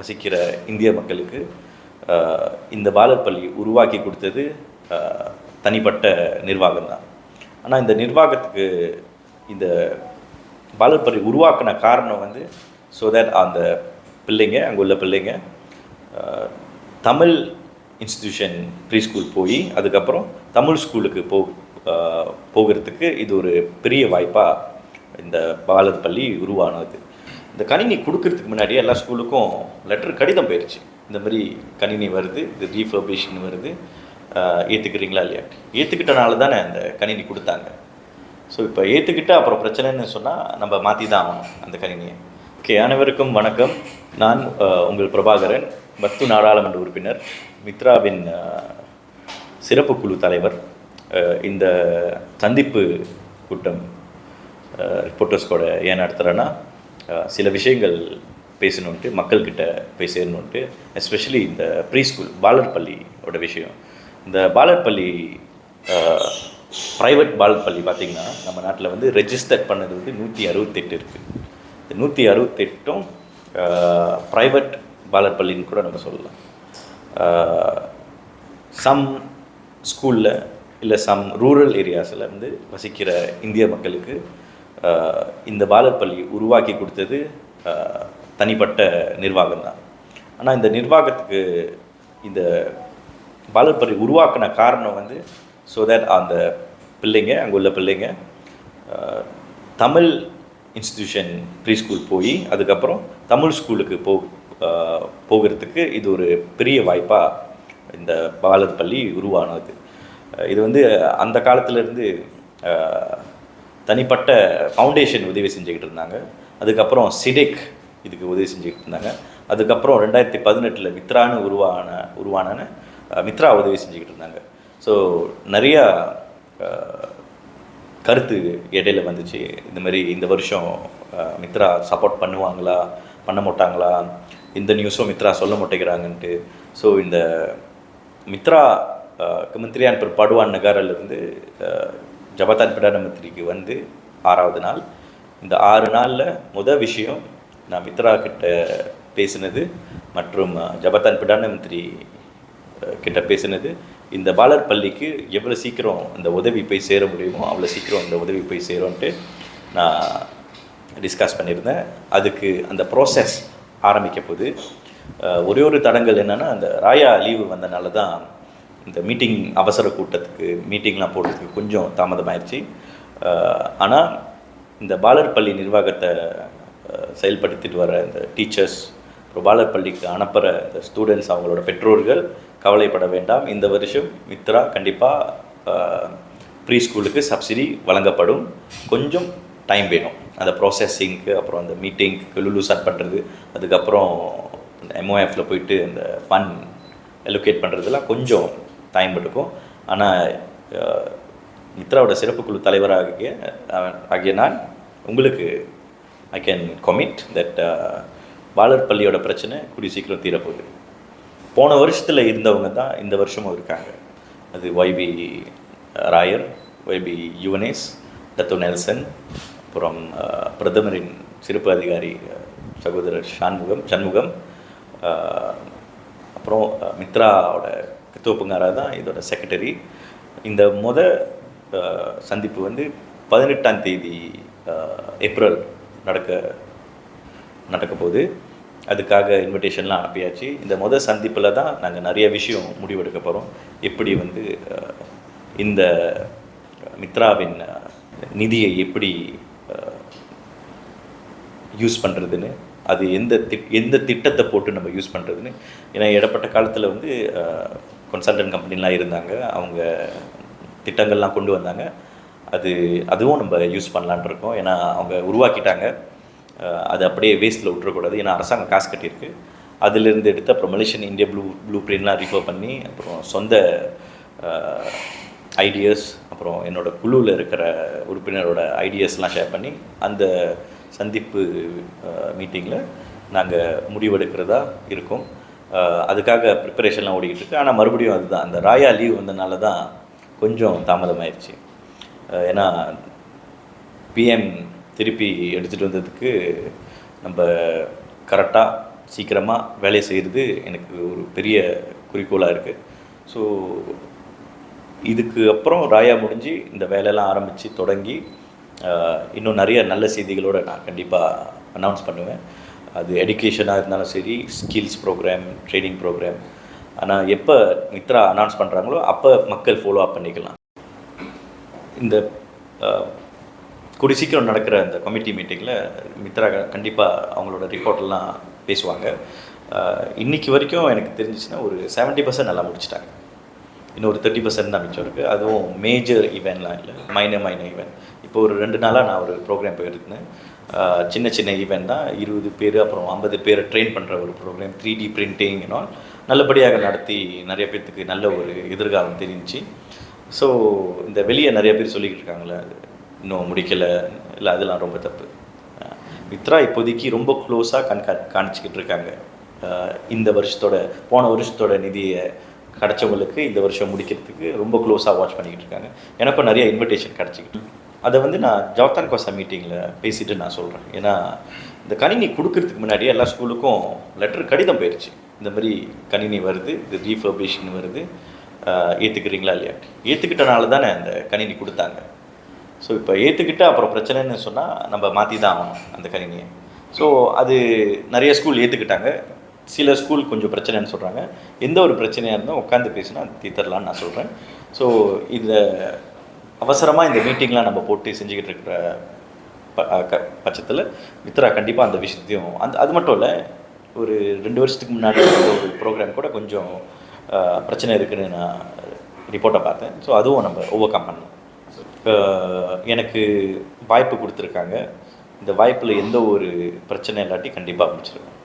வசிக்கிற இந்திய மக்களுக்கு இந்த பாலர் பள்ளி உருவாக்கி கொடுத்தது தனிப்பட்ட நிர்வாகம் தான். ஆனால் இந்த நிர்வாகத்துக்கு இந்த பாலர் பள்ளி உருவாக்கின காரணம் வந்து ஸோ தட் அந்த பிள்ளைங்க அங்கே உள்ள பிள்ளைங்க தமிழ் இன்ஸ்டிடியூஷன் ப்ரீ ஸ்கூல் போய் அதுக்கப்புறம் தமிழ் ஸ்கூலுக்கு போ போகிறதுக்கு இது ஒரு பெரிய வாய்ப்பாக இந்த பாலர் பள்ளி உருவானது. இந்த கணினி கொடுக்கறதுக்கு முன்னாடி எல்லா ஸ்கூலுக்கும் லெட்டர் கடிதம் போயிடுச்சு இந்த மாதிரி கணினி வருது இது ரீஃபர்பிஷன் வருது. ஏற்றுக்கிறீங்களா இல்லையா? ஏற்றுக்கிட்டனால தானே அந்த கணினி கொடுத்தாங்க. ஸோ இப்போ ஏற்றுக்கிட்டு அப்புறம் பிரச்சனைன்னு சொன்னால் நம்ம மாற்றி தான் ஆகணும் அந்த கணினியை. ஓகே அனைவருக்கும் வணக்கம். நான் உங்கள் பிரபாகரன் பத்து நாடாளுமன்ற உறுப்பினர் மித்ராவின் சிறப்பு குழு தலைவர். இந்த சந்திப்பு கூட்டம் ரிப்போர்ட்டர்ஸ் கூட ஏன் நடத்துகிறேன்னா சில விஷயங்கள் பேசணுன்ட்டு மக்கள்கிட்ட போய் சேரணுன்ட்டு எஸ்பெஷலி இந்த ப்ரீ ஸ்கூல் பாலர் பள்ளியோட விஷயம். இந்த பாலர் பள்ளி ப்ரைவேட் பாலர் பள்ளி பார்த்திங்கன்னா நம்ம நாட்டில் வந்து ரெஜிஸ்டர் பண்ணது வந்து நூற்றி அறுபத்தெட்டு இருக்குது இந்த நூற்றி அறுபத்தெட்டும் ப்ரைவேட் பாலர் பள்ளின்னு கூட நம்ம சொல்லலாம். சம் ஸ்கூலில் இல்லை சம் ரூரல் ஏரியாஸில் வந்து வசிக்கிற இந்திய மக்களுக்கு இந்த பாலர் பள்ளி உருவாக்கி கொடுத்தது தனிப்பட்ட நிர்வாகம் தான். ஆனால் இந்த நிர்வாகத்துக்கு இந்த பாலர் பள்ளி உருவாக்கின காரணம் வந்து ஸோ தட் அந்த பிள்ளைங்க அங்கே உள்ள பிள்ளைங்க தமிழ் இன்ஸ்டிடியூஷன் ப்ரீ ஸ்கூல் போய் அதுக்கப்புறம் தமிழ் ஸ்கூலுக்கு போ போகிறதுக்கு இது ஒரு பெரிய வாய்ப்பாக இந்த பாலர் பள்ளி உருவானது. இது வந்து அந்த காலத்திலேருந்து தனிப்பட்ட ஃபவுண்டேஷன் உதவி செஞ்சுக்கிட்டு இருந்தாங்க. அதுக்கப்புறம் சிடெக் இதுக்கு உதவி செஞ்சுக்கிட்டு இருந்தாங்க. அதுக்கப்புறம் ரெண்டாயிரத்தி பதினெட்டில் மித்ரான்னு உருவான உருவான மித்ரா உதவி செஞ்சுக்கிட்டு இருந்தாங்க. ஸோ நிறையா கருத்து இடையில வந்துச்சு. இந்த மாதிரி இந்த வருஷம் மித்ரா சப்போர்ட் பண்ணுவாங்களா பண்ண மாட்டாங்களா? இந்த நியூஸும் மித்ரா சொல்ல மாட்டேங்கிறாங்கன்ட்டு. ஸோ இந்த மித்ரா அஹ், பிற்பாடுவான் நகரிலிருந்து ஜபத்தான் ஜபதான் மந்திரிக்கு வந்து ஆறாவது நாள். இந்த ஆறு நாளில் முதல் விஷயம் நான் மித்ரா கிட்ட பேசினது மற்றும் ஜபத்தான் ஜபதான் மந்திரி கிட்ட பேசினது. இந்த பாலர் பள்ளிக்கு எவ்வளோ சீக்கிரம் இந்த உதவி போய் சேர முடியுமோ அவ்வளோ சீக்கிரம் இந்த உதவி போய் சேரும்ன்ட்டு நான் டிஸ்கஸ் பண்ணியிருந்தேன். அதுக்கு அந்த ப்ராசஸ் ஆரம்பிக்க போகுது. ஒரே ஒரு தடங்கள் என்னென்னா அந்த ராயா லீவு வந்தனால தான் இந்த மீட்டிங் அவசர கூட்டத்துக்கு மீட்டிங்லாம் போடுறதுக்கு கொஞ்சம் தாமதமாயிருச்சு. ஆனால் இந்த பாலர் பள்ளி நிர்வாகத்தை செயல்படுத்திட்டு வர இந்த டீச்சர்ஸ் அப்புறம் பாலர் பள்ளிக்கு அனுப்புகிற இந்த ஸ்டூடெண்ட்ஸ் அவங்களோட பெற்றோர்கள் கவலைப்பட வேண்டாம். இந்த வருஷம் மித்ரா கண்டிப்பாக ப்ரீ ஸ்கூலுக்கு சப்சிடி வழங்கப்படும். கொஞ்சம் டைம் வேணும். அந்த ப்ராசஸிங்க்கு அப்புறம் அந்த மீட்டிங்க்கு லுலு ஸ்டார்ட் பண்ணுறது அதுக்கப்புறம் அந்த எம்ஓஎஃப்ல போயிட்டு அந்த ஃபண்ட் அலோகேட் பண்ணுறதுலாம் கொஞ்சம் டைம் எடுக்கும். ஆனால் மித்ராவோட சிறப்பு குழு தலைவராகிய ஆகிய நான் உங்களுக்கு ஐ கேன் கமிட் தட் பாலர் பள்ளியோட பிரச்சனை கூடிய சீக்கிரம் தீரப்போகுது. போன வருஷத்தில் இருந்தவங்க தான் இந்த வருஷமும் இருக்காங்க. அது ஒய்பி ராயர் ஒய்பி யுவனேஸ் டத்து நெல்சன் அப்புறம் பிரதமரின் சிறப்பு அதிகாரி சகோதரர் ஷான்முகம் சண்முகம் அப்புறம் மித்ராவோட கித்தோப்புங்காரா தான் இதோட செக்ரட்டரி இந்த முத சந்திப்பு வந்து பதினெட்டாம் தேதி ஏப்ரல் நடக்க நடக்க போகுது. அதுக்காக இன்விடேஷன்லாம் அனுப்பியாச்சு. இந்த முத சந்திப்பில் தான் நாங்கள் நிறைய விஷயம் முடிவெடுக்க போகிறோம் எப்படி வந்து இந்த மித்ராவின் நிதியை எப்படி யூஸ் பண்ணுறதுன்னு அது எந்த திட் எந்த திட்டத்தை போட்டு நம்ம யூஸ் பண்ணுறதுன்னு ஏன்னா இடப்பட்ட காலத்தில் வந்து கன்சல்டன்ட் கம்பெனிலாம் இருந்தாங்க. அவங்க திட்டங்கள்லாம் கொண்டு வந்தாங்க. அது அதுவும் நம்ம யூஸ் பண்ணலான் இருக்கோம். ஏன்னா அவங்க உருவாக்கிட்டாங்க. அது அப்படியே வேஸ்ட்டில் விட்டுறக்கூடாது. ஏன்னா அரசாங்கம் காசு கட்டியிருக்கு. அதிலிருந்து எடுத்து அப்புறம் மலேசியன் இந்தியா ப்ளூ ப்ளூ பிரிண்ட்லாம் ரிஃபர் பண்ணி அப்புறம் சொந்த ஐடியாஸ் அப்புறம் என்னோட குழுவில் இருக்கிற உறுப்பினரோட ஐடியாஸ்லாம் ஷேர் பண்ணி அந்த சந்திப்பு மீட்டிங்கில் நாங்கள் முடிவெடுக்கிறதா இருக்கோம். அதுக்காக ப்ரிப்பரேஷன்லாம் ஓடிக்கிட்டு இருக்கு. ஆனால் மறுபடியும் அதுதான். அந்த ராயா லீவ் வந்தனால தான் கொஞ்சம் தாமதமாயிருச்சு. ஏன்னா பிஎம் திருப்பி எடுத்துகிட்டு வந்ததுக்கு நம்ம கரெக்டாக சீக்கிரமாக வேலையை செய்கிறது எனக்கு ஒரு பெரிய குறிக்கோளாக இருக்குது ஸோ இதுக்கு அப்புறம் ராயா முடிஞ்சு இந்த வேலையெல்லாம் ஆரம்பித்து தொடங்கி இன்னும் நிறைய நல்ல செய்திகளோடு நான் கண்டிப்பாக அனௌன்ஸ் பண்ணுவேன். அது எடுகேஷனாக இருந்தாலும் சரி ஸ்கில்ஸ் ப்ரோக்ராம் ட்ரைனிங் ப்ரோக்ராம் ஆனால் எப்போ மித்ரா அனௌன்ஸ் பண்ணுறாங்களோ அப்போ மக்கள் ஃபாலோ அப் பண்ணிக்கலாம். இந்த கூடி சீக்கிரம் நடக்கிற அந்த கமிட்டி மீட்டிங்கில் மித்ரா கண்டிப்பாக அவங்களோட ரிப்போர்ட்லாம் பேசுவாங்க. இன்றைக்கி வரைக்கும் எனக்கு தெரிஞ்சிச்சுன்னா ஒரு 70% பர்சன்ட் நல்லா முடிச்சிட்டாங்க. இன்னொரு தேர்ட்டி பர்சன்ட் தான் மிச்சம் இருக்குது அதுவும் மேஜர் ஈவெண்ட்லாம் இல்லை மைனர் மைனர் ஈவெண்ட் இப்போ ஒரு ரெண்டு நாளாக நான் ஒரு ப்ரோக்ராம் போயிருந்தேன். சின்ன சின்ன ஈவெண்ட் தான். இருபது பேர் அப்புறம் ஐம்பது பேரை ட்ரெயின் பண்ணுற ஒரு ப்ரோக்ராம் த்ரீ டி பிரிண்டிங் நல்லபடியாக நடத்தி நிறைய பேர்த்துக்கு நல்ல ஒரு எதிர்காலம் தெரிஞ்சு ஸோ இந்த வெளியே நிறைய பேர் சொல்லிக்கிட்டு இருக்காங்களே இன்னும் முடிக்கலை இல்லை அதெல்லாம் ரொம்ப தப்பு. மித்ரா இப்போதைக்கு ரொம்ப க்ளோஸாக கண்கா காணிச்சிக்கிட்டு இருக்காங்க. இந்த வருஷத்தோட போன வருஷத்தோட நிதியை கிடச்சவங்களுக்கு இந்த வருஷம் முடிக்கிறதுக்கு ரொம்ப க்ளோஸாக வாட்ச் பண்ணிக்கிட்டு இருக்காங்க. எனக்கும் நிறைய இன்விடேஷன் கிடச்சிக்கிட்டு அதை வந்து நான் ஜவத்தான் கோசா மீட்டிங்கில் பேசிட்டு நான் சொல்கிறேன் ஏன்னா இந்த கணினி கொடுக்கறதுக்கு முன்னாடி எல்லா ஸ்கூலுக்கும் லெட்டர் கடிதம் போயிடுச்சு இந்த மாதிரி கணினி வருது இது ரீஃபர்பிஷன் வருது. ஏற்றுக்கிறீங்களா இல்லையா? ஏற்றுக்கிட்டனால தானே அந்த கணினி கொடுத்தாங்க. ஸோ இப்போ ஏற்றுக்கிட்டு அப்புறம் பிரச்சனைன்னு சொன்னால் நம்ம மாற்றி தான் ஆகணும் அந்த கணினியை. ஸோ அது நிறைய ஸ்கூல் ஏற்றுக்கிட்டாங்க சில ஸ்கூல் கொஞ்சம் பிரச்சனைன்னு சொல்கிறாங்க எந்த ஒரு பிரச்சனையாக இருந்தால் உட்காந்து பேசினா அது தீர்த்தரலான்னு நான் சொல்கிறேன் ஸோ இதில் அவசரமாக இந்த மீட்டிங்லாம் நம்ம போட்டு செஞ்சுக்கிட்டு இருக்கிற ப க- பட்சத்தில் மித்ரா கண்டிப்பாக அந்த விஷயத்தையும் அந்த அது மட்டும் இல்லை ஒரு ரெண்டு வருஷத்துக்கு முன்னாடி ஒரு ப்ரோக்ராம் கூட கொஞ்சம் பிரச்சனை இருக்குன்னு நான் ரிப்போர்ட்டை பார்த்தேன். ஸோ அதுவும் நம்ம ஓவர் கம் பண்ணோம் எனக்கு வாய்ப்பு கொடுத்துருக்காங்க. இந்த வாய்ப்பில் எந்த ஒரு பிரச்சனை இல்லாட்டி கண்டிப்பாக முடிச்சிருக்கேன்